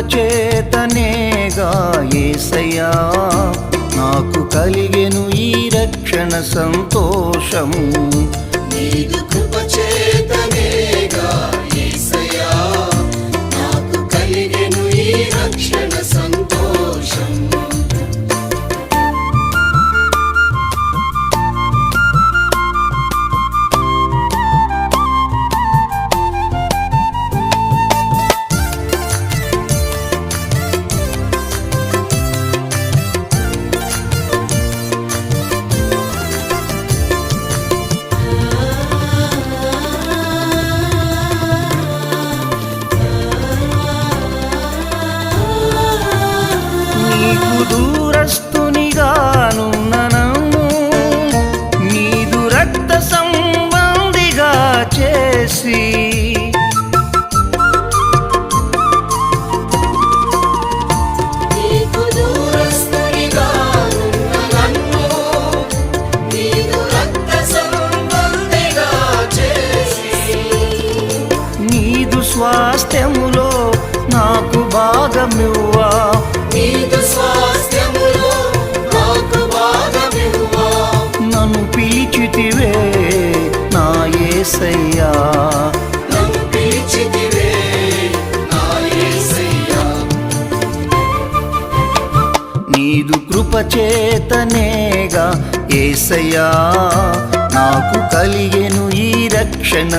కృపచేతనేగా ఏసయ్యా. నాకు కలిగెను ఈ రక్షణ సంతోషము. నీదు నాకు కలిగెను ఈ రక్షణ సంతోషం స్వాస్థ్యములో నాకు భాగమివ్వా. నన్ను పిలిచితివే నా యేసయ్యా నీదు కృపచేతనేగా ఏసయ్యా. నాకు కలిగెను ఈ రక్షణ